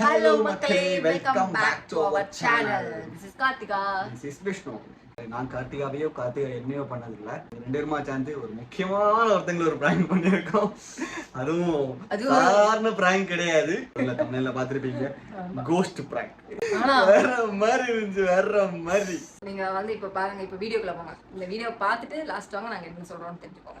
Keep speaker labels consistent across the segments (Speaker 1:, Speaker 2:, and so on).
Speaker 1: Hello மக்களே. Welcome back to our channel this is Karthika
Speaker 2: this is Vishnu நான் கார்த்திகாவையோ கார்த்திகா என்னையோ பண்ணதில்ல. ரெண்டு பேருமா சேர்ந்து ஒரு முக்கியமான ஒருத்தங்களை ஒரு பிராங்க் பண்ணியிருக்கோம். அதுவும் சாதாரண பிராங்க் கிடையாது. இல்ல தமிழ்ல பாத்திருப்பீங்க கோஸ்ட் பிராங்க்
Speaker 1: ஆனா
Speaker 2: வேற மாதிரி இருந்துச்சு வேற மாதிரி.
Speaker 1: நீங்க வந்து இப்ப பாருங்க இப்ப வீடியோக்குள்ள போங்க. இந்த வீடியோ பார்த்துட்டு லாஸ்ட் வாங்க நாங்க என்ன சொல்றோம்னு தெரிஞ்சுக்கோங்க.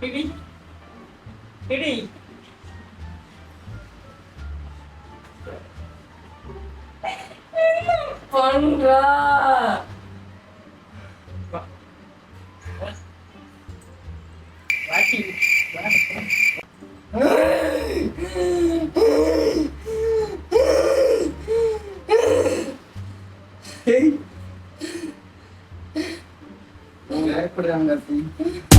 Speaker 3: Bibi. Bibi. பண்றா ¿Ok?
Speaker 2: No, voy
Speaker 4: a así.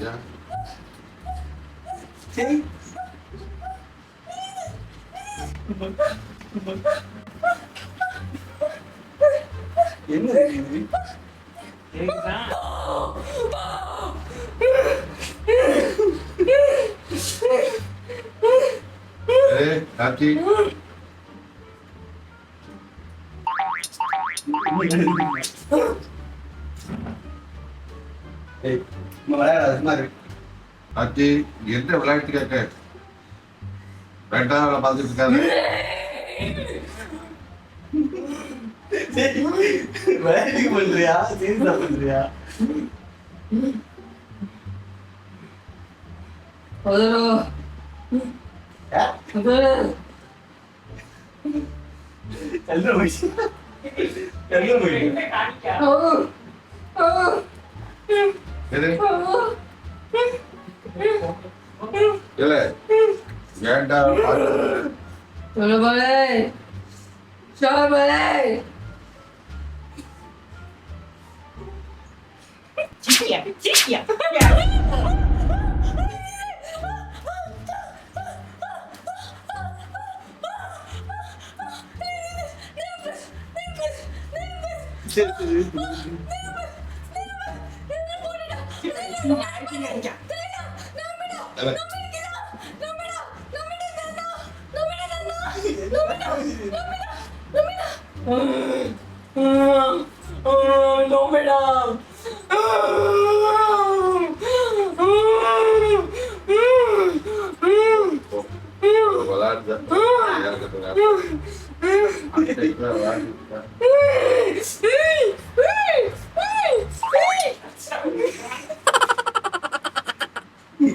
Speaker 3: வாட்டி
Speaker 2: என்ன இது?
Speaker 3: கேக்குதா
Speaker 5: Eh, Tati,
Speaker 2: ஏய், சும்மா விளையாடாத, இரு.
Speaker 5: Tati, என்ன விளையாட்டு கேட்க? ரெண்டாவது வேலை பார்த்துட்டு இருக்காரு
Speaker 2: விளையாட்டுக்கு பண்றியா சீரியஸா பண்றியா? எல்லாம் போயிடுச்சு.
Speaker 5: đi.
Speaker 3: Đi lên
Speaker 2: nhà anh đang
Speaker 5: ở
Speaker 3: đây trời
Speaker 5: ơi bà lê. Trời ơi bà
Speaker 2: lê. Chết tiệt chết tiệt இல்ல,
Speaker 3: No,
Speaker 2: madam.
Speaker 1: விளையாடுதா?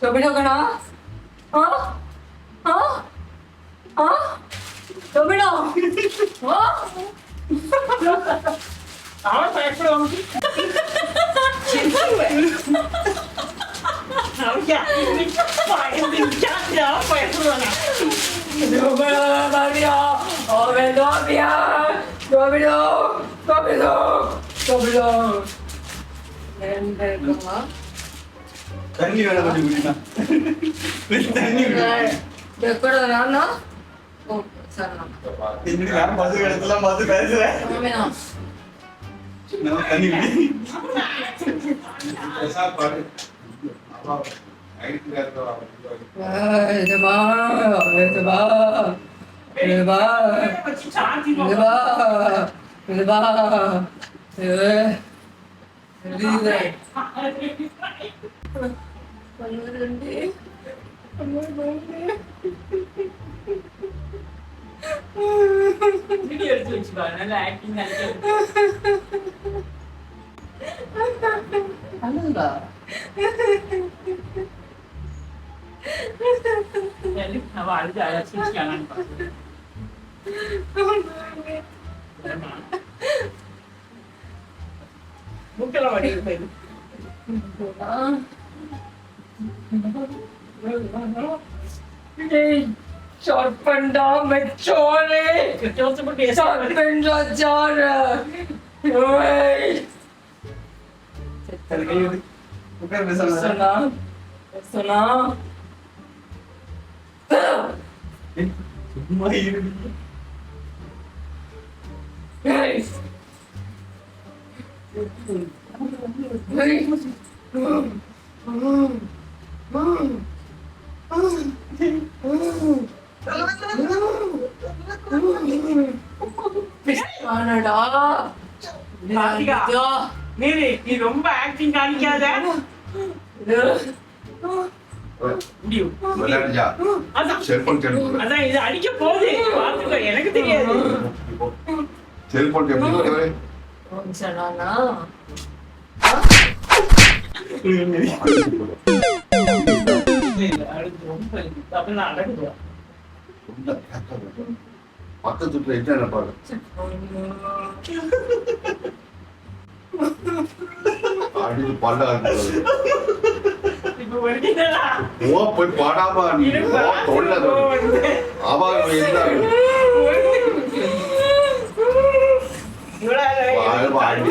Speaker 1: 伸びながらあああ伸び
Speaker 3: ろあ ఆవిడ ఎక్కడ
Speaker 1: ఉంది Dobido, dobido, dobido. Then they come up.
Speaker 2: தண்ணி வேணா கொஞ்சம் குடிமா. தண்ணி பேசுறேன்
Speaker 3: ஆக்டிங்
Speaker 1: அழுந்தா
Speaker 3: அவ அழுது அழைச்சிருக்காங்க மூக்கெல்லாம் வடி போயிரு
Speaker 1: சொற்பண்டா மெச்சோரே
Speaker 3: யோசிச்சு பேச
Speaker 1: சொற்பண்டா சார
Speaker 2: அது கை Çarpında meçhole.
Speaker 1: Kötü olsun
Speaker 2: bu diye. Çarpında
Speaker 1: cara. Wait. सुना
Speaker 3: सुना Guys. நீ ரொம்ப ஆக்டிங் காமிக்காத. முடியும். அதான். இது அடிக்க போகுது. பாத்துக்கோ எனக்கு தெரியாது.
Speaker 5: செல்போன் எப்படி
Speaker 1: சொன்னானா
Speaker 3: இல்ல, இல்ல, அழுது ரொம்ப அழுது. அப்ப நான் அடக்குவேன்
Speaker 5: பக்கத்து வீட்டுல என்ன பாரு அடிச்சு பல்ல ஓ போய் பாடாம தொல்ல அவ என்ன அடி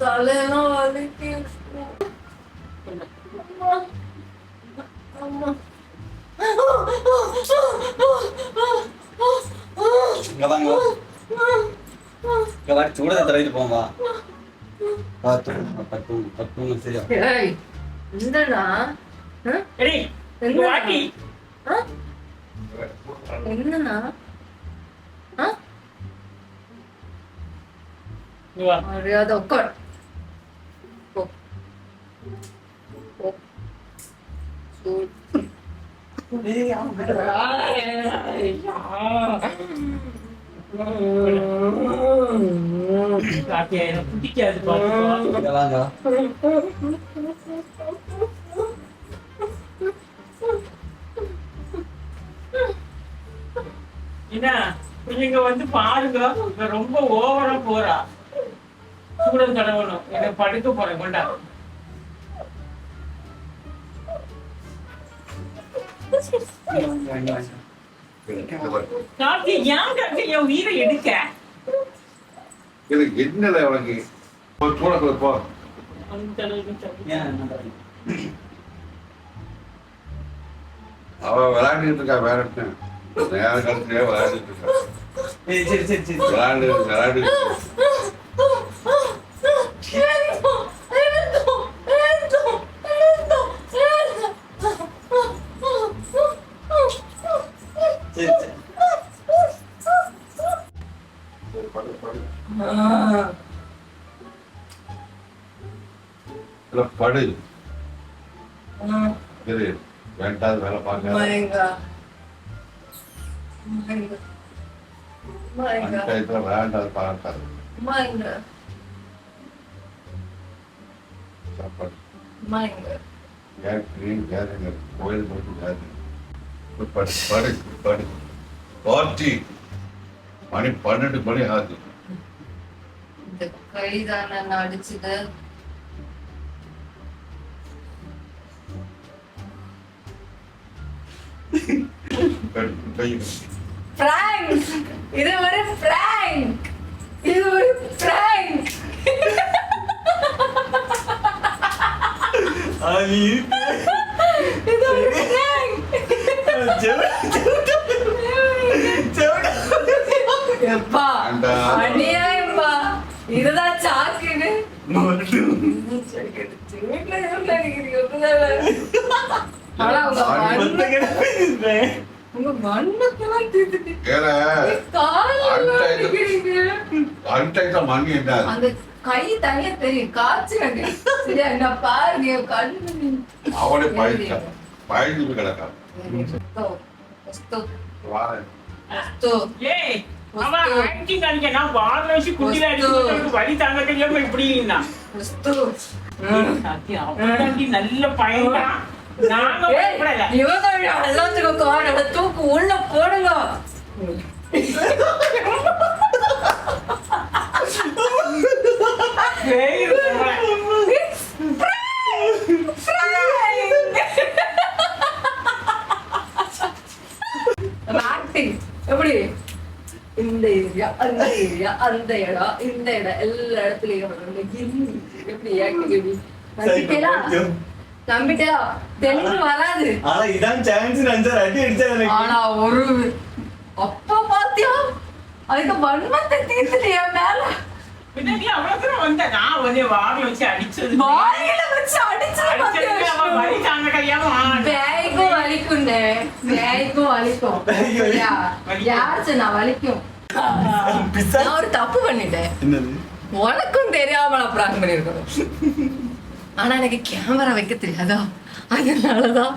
Speaker 1: தலையெல்லாம் வலிக்குது அம்மா அம்மா
Speaker 2: இங்க வாங்க வா. இங்க வா, சூடத்தை தடவிட்டு தூங்கு, அப்ப தூங்கு, சரியா?
Speaker 1: என்னடா
Speaker 3: வாட்டி
Speaker 1: ఉన్నా
Speaker 3: మర్యాద ఒక్కడు Kaki ayam
Speaker 2: putih ya,
Speaker 3: என்ன இங்க வந்து பாருங்க ரொம்ப ஓவரா போறா. சூடம் தடவணும். எனக்கு படுக்க போறேன் கொண்டா. கார்த்தி ஏன் கார்த்தி என் உயிரை எடுக்க?
Speaker 5: எனக்கு என்னல உனக்கு? கூட போ? அவ விளையாண்டுட்டு இருக்கா வேற நேர காலத்திலே விளையாண்டுட்டு இருக்கா
Speaker 2: ஏய், சரி
Speaker 5: விளையாண்டு படு, வேண்டாத வேலை பார்க்க அன்டயத்துல வேண்டாத பார்க்காது. சாப்பாடு. ஏன் கேதுங்க கோயில் மட்டும் கேது படு படு படு. பார்ட்டி. மணி பன்னெண்டு மணி ஆகுது.
Speaker 1: இந்த கைதான நான் அடிச்சது
Speaker 5: படு, கை
Speaker 1: பிராங்க் இது ஒரு பிராங்க் இது ஒரு பிராங்க்
Speaker 2: அது
Speaker 1: இது ஒரு பிராங்க் எப்பா
Speaker 5: வேண்டாம்.
Speaker 1: அநியாயம்ப்பா இதுதான் சாக்குன்னு ஆனா உங்க மண்ணு அந்த கை தனியா தெரியும். காய்ச்சுறாங்க சரியா? என்ன பாரு நீ கண்ணு.
Speaker 5: அவனே
Speaker 3: அவன் ஆக்டிங் அடிக்கனா வாழ வச்சு குட்டில அடிச்சு வழி தாங்க தெரியாம இப்படி நல்ல பயப்படல
Speaker 1: இவங்க எல்லாத்துக்கும் காரணம் தூக்கு உள்ள போடுங்க. எப்படி? இந்த ஏரியா அந்த ஏரியா அந்த இடம் இந்த இடம் எல்லா இடத்துலயும். எப்படி ஆக்டிங் நம்பிக்கையா தெளிவு வராது.
Speaker 2: ஆனா இதான் சான்ஸ் அஞ்சாறு அடி அடிச்சா எனக்கு.
Speaker 1: ஆனா ஒரு அப்ப பாத்தியா? அதுக்கு வன்மத்தை தீர்த்துட்டியா மேல.
Speaker 3: பின்னாடி அவ்வளவு தூரம் வந்த நான் வந்து வச்சு அடிச்சது.
Speaker 1: வச்சு அடிச்சது
Speaker 3: தாங்க.
Speaker 1: பேய்க்கும் பேய்க்கும் வலிக்கும். யார் சொன்னா வலிக்கும். நான் ஒரு தப்பு பண்ணிட்டேன். உனக்கும் தெரியாம நான் பிராங்க் பண்ணிருக்கணும் ஆனா எனக்கு கேமரா வைக்க தெரியாதா? அதனாலதான்.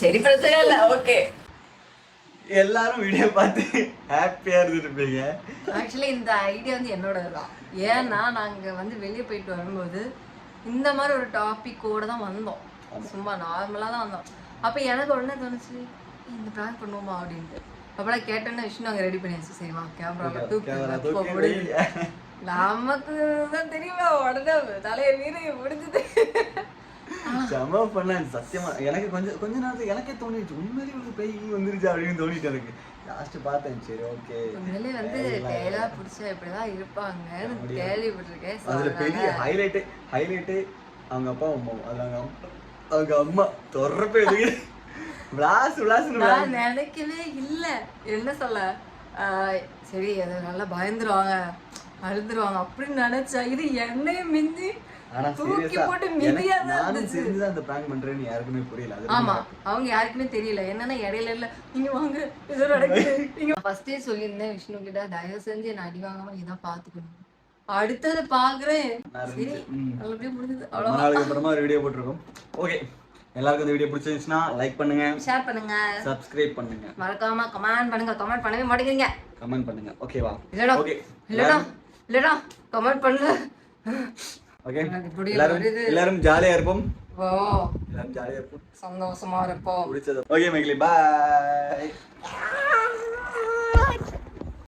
Speaker 1: சரி பிரச்சனை இல்ல. ஓகே
Speaker 2: எல்லாரும் வீடியோ பார்த்து ஹாப்பியா இருந்திருப்பீங்க
Speaker 1: ஆக்சுவலி இந்த ஐடியா வந்து என்னோட தான் ஏன்னா நாங்க வந்து வெளியே போயிட்டு வரும்போது இந்த மாதிரி ஒரு டாபிக்கோட தான் வந்தோம். சும்மா நார்மலா தான் வந்தோம். அப்ப எனக்கு உடனே தோணுச்சு இந்த பிராங்க் பண்ணுவோமா? அப்படின்ட்டு. அப்பெல்லாம் கேட்டோன்னே விஷ்ணு அங்க ரெடி பண்ணியாச்சு. சரி வா கேமரா தூக்கு. நமக்கு தான் தெரியுமா உடனே தலைய மீறி முடிஞ்சது.
Speaker 2: செம பண்ண சத்தியமா. எனக்கு கொஞ்சம் கொஞ்ச நேரத்துக்கு எனக்கே தோணிடுச்சு. உண்மையிலேயே ஒரு பேய் வந்துருச்சு அப்படின்னு தோணிட்டு எனக்கு. லாஸ்ட் பார்த்தேன் சரி ஓகே
Speaker 1: உண்மையிலே வந்து டேலா பிடிச்சா இப்படிதான் இருப்பாங்கன்னு கேள்விப்பட்டிருக்கேன்
Speaker 2: அதுல பெரிய ஹைலைட்டு ஹைலைட்டு அவங்க அப்பா அம்மா. அது அவங்க அம்மா அவங்க அம்மா தொடர்பு எதுக்கு? விளாசு
Speaker 1: நான் நினைக்கவே இல்ல. என்ன சொல்ல? சரி அது நல்லா பயந்துருவாங்க. அழுதுருவாங்க அப்படின்னு நினைச்சா இது என்னைய
Speaker 2: மிஞ்சி
Speaker 1: தூக்கி போட்டு
Speaker 2: மிதியாதான் அந்த பிராங்க் பண்றேன்னு யாருக்குமே புரியல.
Speaker 1: ஆமா. அவங்க யாருக்குமே தெரியல. என்னன்னா இடையில இல்ல. நீங்க வாங்க. நீங்க ஃபர்ஸ்டே சொல்லியிருந்தேன் விஷ்ணு கிட்ட தயவு செஞ்சு என்ன அடி வாங்காம நீ தான் பாக்குறேன். சரி.
Speaker 2: அவ்வளவு வீடியோ போட்டிருக்கோம். ஓகே எல்லாருக்கும் லைக் பண்ணுங்க.
Speaker 1: ஷேர் பண்ணுங்க.
Speaker 2: சப்ஸ்கிரைப் பண்ணுங்க.
Speaker 1: மறக்காம கமெண்ட் பண்ணுங்க. கமெண்ட் பண்ணவே மாட்டேங்கிறீங்க.
Speaker 2: கமெண்ட் பண்ணுங்க. ஓகேவா ஓகே
Speaker 1: இல்லடா. இல்லடா கமெண்ட் பண்ணுங்க
Speaker 2: ஓகே எல்லாரும் எல்லாரும் ஜாலியா இருப்போம்.
Speaker 1: ஓ
Speaker 2: எல்லாரும் ஜாலியா இருப்போம்.
Speaker 1: சந்தோஷமா இருப்போம்.
Speaker 2: பிடிச்சது ஓகே மைக்லி பாய்